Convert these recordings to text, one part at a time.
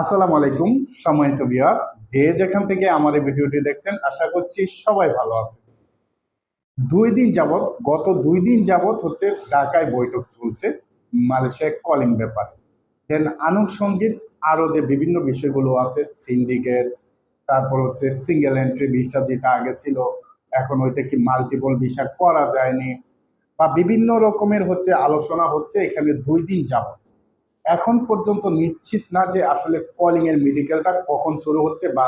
আসসালামু আলাইকুম, সম্মানিত ভিউয়ার্স যে যেখান থেকে আমার এই ভিডিওটি দেখছেন, আশা করছি সবাই ভালো আছে দুই দিন যাবত গত দুই দিন যাবত হচ্ছে ঢাকায় বৈঠক চলছে, মালয়েশিয়ায় কলিং ব্যাপারে। দেন আনুষঙ্গিক আরও যে বিভিন্ন বিষয়গুলো আছে সিন্ডিকেট তারপর হচ্ছে সিঙ্গেল এন্ট্রি ভিসা যেটা আগে ছিল, এখন ওইটা কি মাল্টিপল ভিসা করা যায়নি, বা বিভিন্ন রকমের হচ্ছে আলোচনা হচ্ছে এখানে দুই দিন যাবত এখন পর্যন্ত নিশ্চিত না যে আসলে কলিং এর মেডিকেলটা কখন শুরু হচ্ছে বা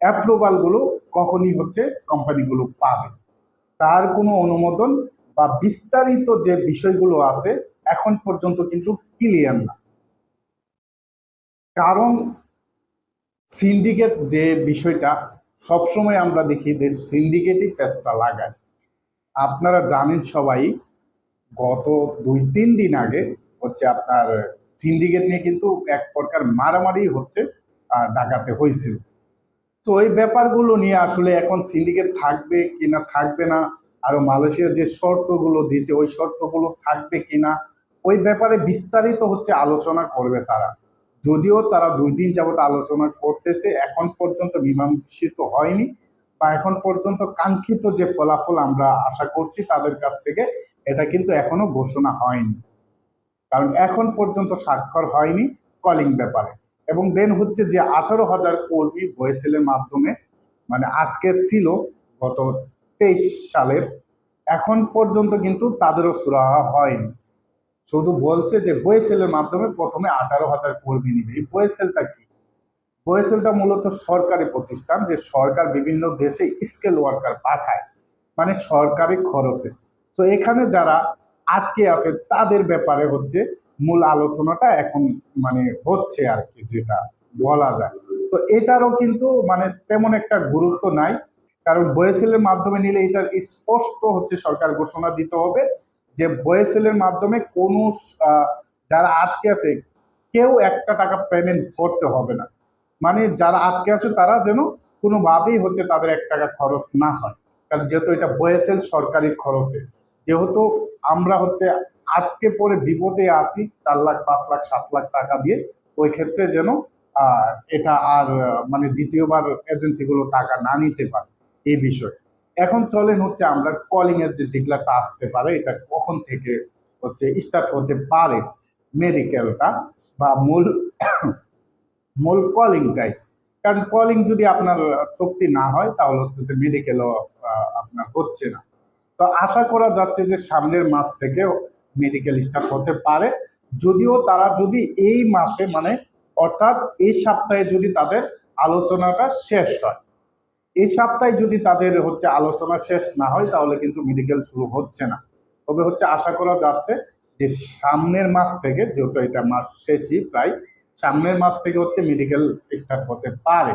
অ্যাপ্রুভালগুলো কখনই হচ্ছে কোম্পানিগুলো পাবে। তার কোনো অনুমোদন বা বিস্তারিত যে বিষয়গুলো আছে এখন পর্যন্ত কিন্তু ক্লিয়ার না। কারণ সিন্ডিকেট যে বিষয়টা সবসময় আমরা দেখি যে সিন্ডিকেটই পেস্তা লাগায়। আপনারা জানেন সবাই, গত দুই তিন দিন আগে হচ্ছে আপনার সিন্ডিকেট নিয়ে কিন্তু এক প্রকার মারামারি হচ্ছে আহ, ঢাকাতে হয়েছিল। তো এই ব্যাপারগুলো নিয়ে আসলে এখন সিন্ডিকেট থাকবে কিনা থাকবে না আর মালয়েশিয়ার যে শর্তগুলো দিয়েছে ওই শর্তগুলো থাকবে কিনা ওই ব্যাপারে বিস্তারিত হচ্ছে আলোচনা করবে তারা। যদিও তারা দুই দিন যাবত আলোচনা করতেছে এখন পর্যন্ত মীমাংসিত হয়নি বা এখন পর্যন্ত কাঙ্ক্ষিত যে ফলাফল আমরা আশা করছি তাদের কাছ থেকে এটা কিন্তু এখনও ঘোষণা হয়নি। কারণ এখন পর্যন্ত স্বাক্ষর হয়নি কলিং ব্যাপারে। এবং দেন হচ্ছে যে আঠারো হাজার কর্মী বয়েসেলের মাধ্যমে মানে আটকে ছিল গত তেইশ সালের। এখন পর্যন্ত কিন্তু তাদেরও সুরাহা হয়নি। শুধু বলছে যে বয়েসেলের মাধ্যমে প্রথমে আঠারো হাজার কর্মী নিবে। এই বয়েসেলটা কি? বয়েসেলটা মূলত সরকারি প্রতিষ্ঠান যে সরকার বিভিন্ন দেশে স্কেল ওয়ার্কার পাঠায় মানে সরকারি খরচে। তো এখানে যারা আটকে আছে, তাদের ব্যাপারে হচ্ছে মূল আলোচনাটা এখন মানে হচ্ছে আর কি, যেটা বলা যায়। তো এটারও কিন্তু মানে তেমন একটা গুরুত্ব নাই, কারণ বয়েসেলের মাধ্যমে নিলে এটার স্পষ্ট হচ্ছে সরকার ঘোষণা দিতে হবে যে বয়েসেলের মাধ্যমে কোনো যারা আটকে আছে, কেউ একটা টাকা পেমেন্ট করতে হবে না। মানে যারা আটকে আছে, তারা যেন কোনোভাবেই হচ্ছে তাদের এক টাকা খরচ না হয়। কারণ যেহেতু এটা বয়েসেল সরকারি খরচে, যেহেতু আমরা হচ্ছে আটকে পড়ে বিপদে আসি চার লাখ, পাঁচ লাখ, সাত লাখ টাকা দিয়ে, ওই ক্ষেত্রে যেন এটা আর মানে দ্বিতীয়বার এজেন্সিগুলো টাকা না নিতে পারে, এই বিষয়ে। এখন চলেন হচ্ছে আমরা কলিং এর যে ডিক্লারটা আসতে পারে, এটা কখন থেকে হচ্ছে স্টার্ট হতে পারে? মেডিকেলটা বা মূল মূল কলিংটাই কারণ কলিং যদি আপনার চুক্তি না হয়, তাহলে হচ্ছে মেডিকেলও আপনার হচ্ছে না। তো আশা করা যাচ্ছে যে সামনের মাস থেকে মেডিকেল স্টার্ট হতে পারে। যদিও তারা যদি এই মাসে মানে অর্থাৎ এই সপ্তাহে যদি তাদের আলোচনাটা শেষ হয়। এই সপ্তাহে যদি তাদের হচ্ছে আলোচনা শেষ না হয়, তাহলে কিন্তু মেডিকেল শুরু হচ্ছে না। তবে হচ্ছে আশা করা যাচ্ছে যে সামনের মাস থেকে, যেহেতু এটা মাস শেষই প্রায়, সামনের মাস থেকে হচ্ছে মেডিকেল স্টার্ট হতে পারে।